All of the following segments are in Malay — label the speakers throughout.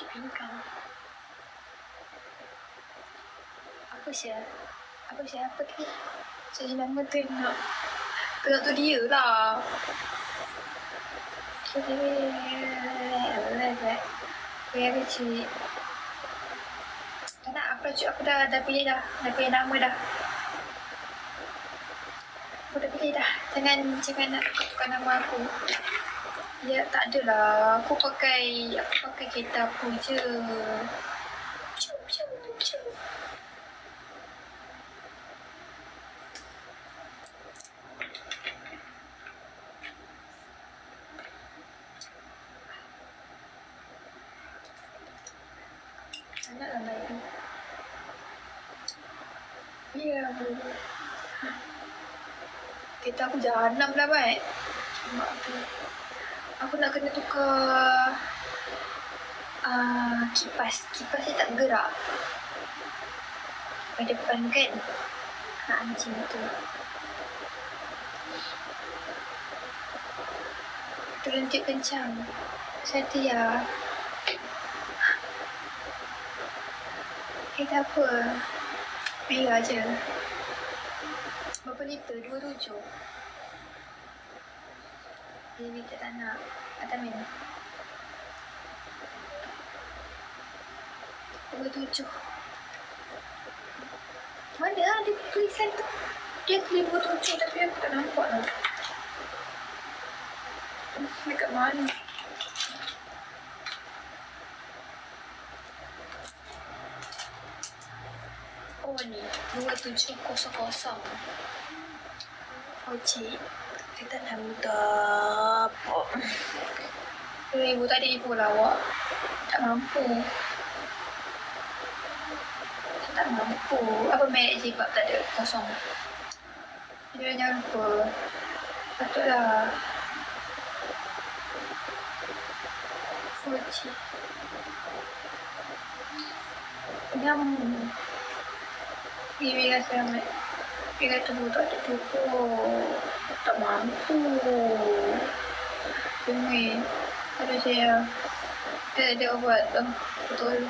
Speaker 1: sikit pinggang. Apa sih? Apa sih? Apa tu? Saya nama tengok. Tengok tu dia lah. Okay. Kuih kecil. Tak nak apa cuy aku dah dah pilih dah. Dah pilih nama dah. Aku dah pilih dah. Jangan jangan nak tukar nama aku. Ya tak adalah. Aku pakai aku pakai kereta aku je. Piu. Anak lah baik. Ya, aku jahanam lah, baik. Mak aku. Aku nak kena tukar uh, kipas. Kipas dia tak bergerak. Pada depan kan. Ha, macam tu. Terlentik kencang. Setia. Eh, tak apa. Biar je. Berapa liter? Dua tujuh. Baby tak nak. Kata Min. Dua tujuh. Mana dia tulisan tu? Dia tulis dua tujuh tapi aku tak nampak lah. Dekat mana? Oh ni, dua tujuh kosong kosong. Oh kita nak minta apa? Ibu tadi ibu lah awak. Tak mampu. Tak mampu. Apa merek je tak ada kosong? Dia jangan lupa. Patutlah. Fuji. Yang Bibi kata Mat Kata bu tak ada cukup Tak mampu. Bumi Ada saya Dia ada ubat tu Betul.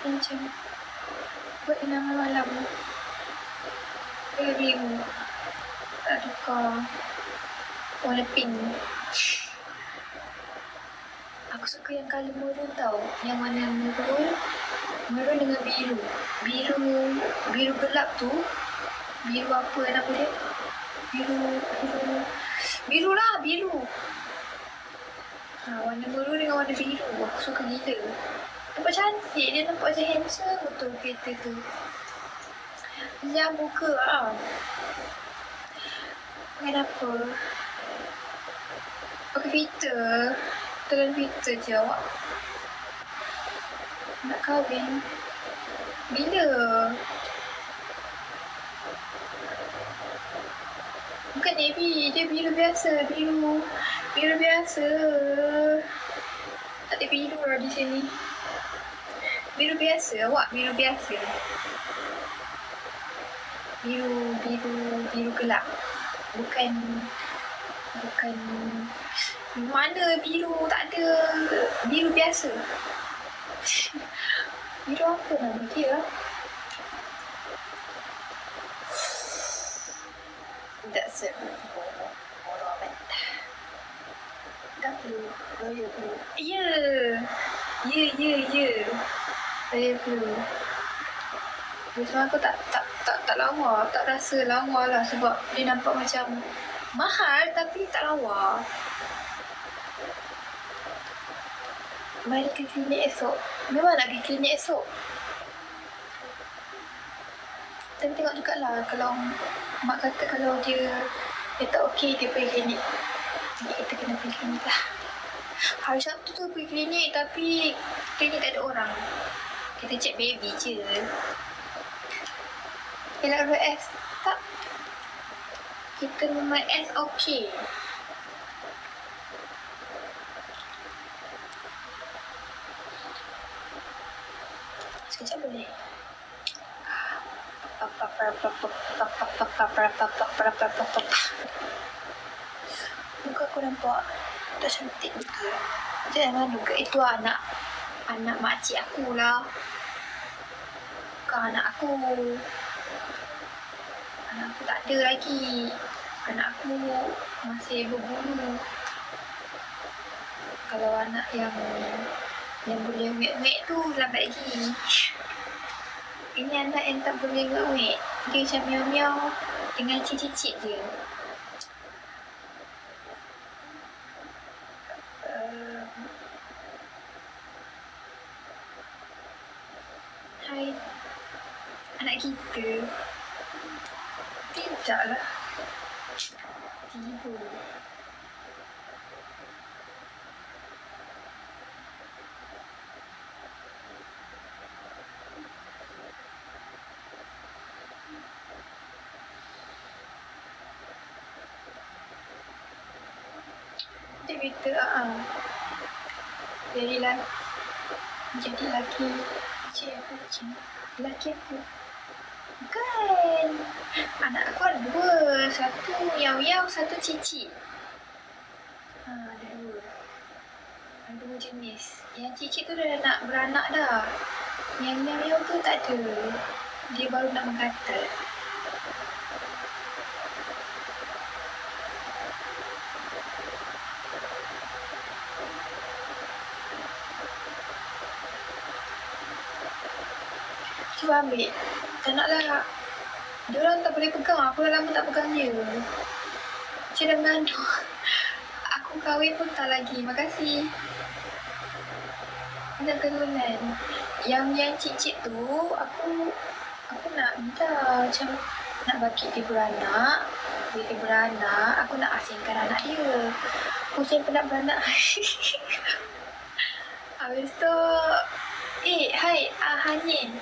Speaker 1: Macam Buat nama malam. Dia biru Tak tukar. Warna pink suka yang colour maroon tau. Yang mana maroon, maroon dengan biru. Biru, biru gelap tu. Biru apa nama dia? Biru, biru. Biru lah, biru. Ha, warna maroon dengan warna biru. Aku suka gila. Nampak cantik. Dia nampak macam handsome betul kereta tu. Jangan buka lah. Kenapa? Pakai filter. Je awak. Nak kahwin. Bila? Bukan navy. Dia biru biasa. Biru. Biru biasa. Tak ada biru lah di sini. Biru biasa. Awak biru biasa. Biru, biru, biru gelap. Bukan, bukan mana biru? Tak ada. Biru biasa. biru apa nama dia? Perlu. Royal blue. Ya. Ya, ya, ya. Royal blue. Cuma aku tak tak tak tak lawa, tak rasa lawa lah sebab dia nampak macam mahal tapi tak lawa. Mari ke klinik esok. Memang nak pergi klinik esok. Tapi tengok jugalah kalau mak kata kalau dia dia tak okey dia pergi klinik. Jadi kita kena pergi klinik lah. Hari Sabtu tu pergi klinik tapi klinik tak ada orang. Kita cek baby je. Elak RS tak. Kita memang S okey. Sekejap boleh. nampak tak cantik betul. Jangan juga itu anak anak makcik aku lah. Bukan anak aku. Anak aku tak ada lagi. Anak aku masih berbulu. Kalau anak yang yang boleh wek-wek tu lambat lagi. Ini anak yang tak boleh wek-wek. Dia macam miau-miau dengan cicit-cicit je. Um, anak kita. Tidaklah. Tiba. Kata, ah, jadilah jadi laki cik aku macam laki aku kan anak aku ada dua. Satu yang satu cicit. Ha, ada dua. Ada dua jenis. Yang cicit tu dah nak beranak dah. Yang yang tu tak ada. Dia baru nak mengkatak Cuba ambil. Tak nak lah. Dia orang tak boleh pegang. Aku dah lama tak pegang dia. Macam dah mengandung. Aku kahwin pun tak lagi. Makasih. Nak keturunan. Yang yang cik-cik tu, aku aku nak minta macam nak bagi dia beranak. Bila dia beranak, aku nak asingkan anak dia. Aku macam pernah beranak. Habis tu, eh, hai, ah, Hanin.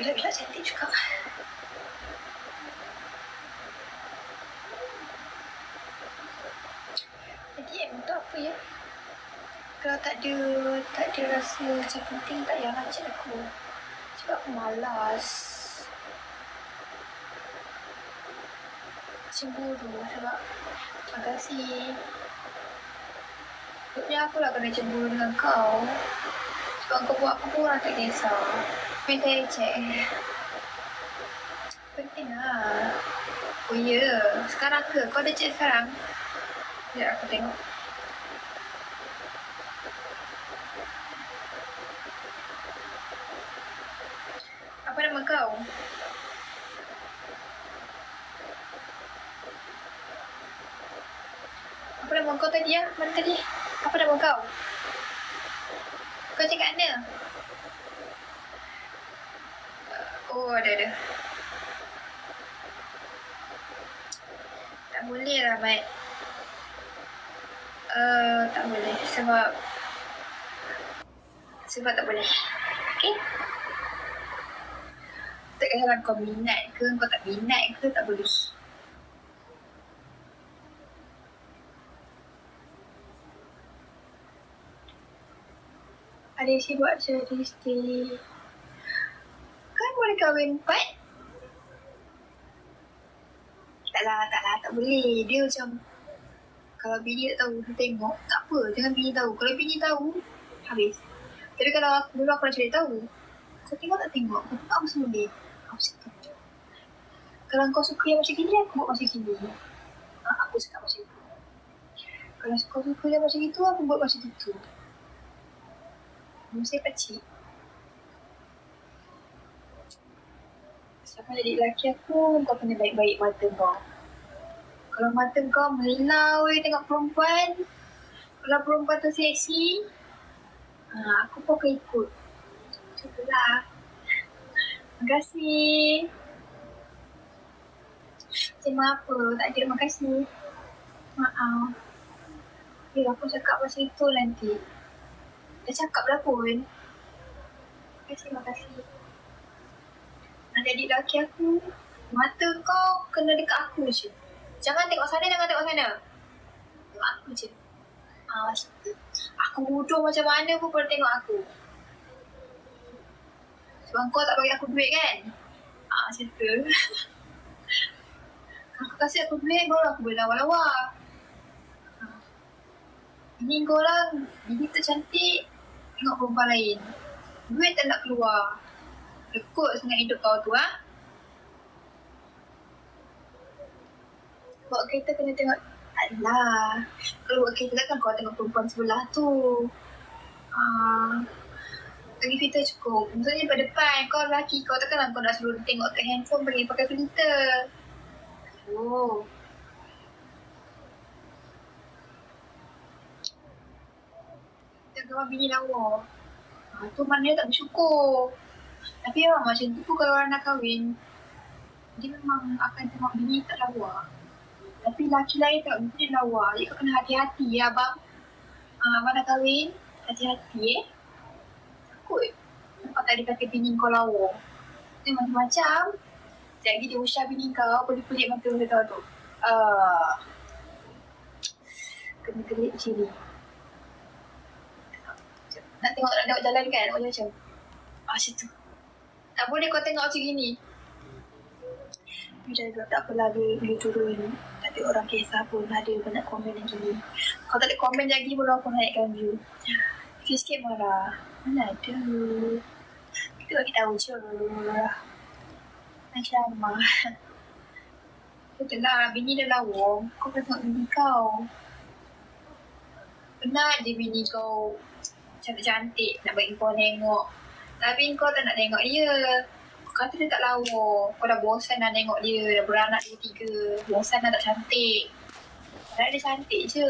Speaker 1: Bila-bila cantik juga. Jadi tu apa ya? Kalau tak ada tak ada rasa macam penting tak payah ajak aku. Sebab aku malas. Cemburu sebab terima kasih. Sebabnya aku lah kena cemburu dengan kau. Sebab kau buat apa pun orang tak kisah. Minta cek. Penting lah. Oh ya, sekarang ke? Kau ada cek sekarang? Ya, aku tengok. Apa nama kau? Apa nama kau tadi ya? Mana tadi? Apa nama kau? Kau cakap mana? Oh, ada ada. Tak boleh lah, Mat. Uh, tak boleh sebab sebab tak boleh. Okay? Tak kisahlah kau minat ke, kau tak minat ke, tak boleh. Ada isi buat jadi stay. Kan boleh kahwin empat? Tak lah, tak boleh. Dia macam kalau bini tak tahu, dia tengok. Tak apa, jangan bini tahu. Kalau bini tahu, habis. Tapi kalau aku dulu aku nak cari tahu. Kau tengok tak tengok? Aku tak mesti boleh. Aku cakap. Kalau kau suka yang macam gini, aku buat macam gini. Ha, aku cakap macam itu. Kalau kau suka yang macam itu, aku buat macam itu. Saya kecil. Siapa jadi lelaki aku, kau kena baik-baik mata kau. Kalau mata kau melilau je tengok perempuan, kalau perempuan tu seksi, ha, aku pun akan ikut. Itulah. Terima kasih. Terima apa? Tak ada, terima kasih. Maaf. Ya, aku cakap pasal itu nanti. Dah cakap lah pun. Terima kasih, terima kasih. Jadi lelaki aku, mata kau kena dekat aku je. Jangan tengok sana, jangan tengok sana. tengok aku je. Ah, macam tu. Aku bodoh macam mana pun kau tengok aku. Sebab kau tak bagi aku duit kan? Ah, macam tu. Aku kasih aku duit baru aku boleh lawa-lawa. Ah. Ini kau orang, bini tu cantik, tengok perempuan lain. Duit tak nak keluar. Lekut sangat hidup kau tu, ha? Bawa kereta kena tengok Alah Kalau buat kereta kan kau tengok perempuan sebelah tu. Ah, Bagi filter cukup. Maksudnya pada depan Kau lelaki kau takkan kau nak suruh tengok kat handphone Pergi pakai filter. Oh. Jangan bini lawa. Ah, Tu mana tak bersyukur Tapi memang macam tu kalau orang nak kahwin Dia memang akan tengok bini tak lawa tapi laki lain tak mesti lawa. Jadi kau kena hati-hati ya abang. Ah, abang dah kahwin, hati-hati eh. Takut. Nampak tak ada kata bini kau lawa. Dia macam-macam. Lagi dia usah bini kau, pelik-pelik mata dia tahu tu. Ah. Kena kelik macam ni. Nak tengok, nak jalan kan? Nak macam Ah, macam tu. Tak boleh kau tengok macam gini. Dia cakap tak apalah dia, dia turun. Tak ada orang kisah pun ada banyak komen yang gini Kalau tak ada komen lagi baru aku naikkan view. Sikit-sikit marah. Mana ada? Kita bagi tahu je. Macam mah Betul lah bini dah lawa Kau kena tengok bini kau? Penat je bini kau Cantik-cantik nak bagi kau tengok Tapi kau tak nak tengok dia kata dia tak lawa. Kau dah bosan dah tengok dia. Dah beranak dua tiga. Bosan dah tak cantik. Padahal dia cantik je.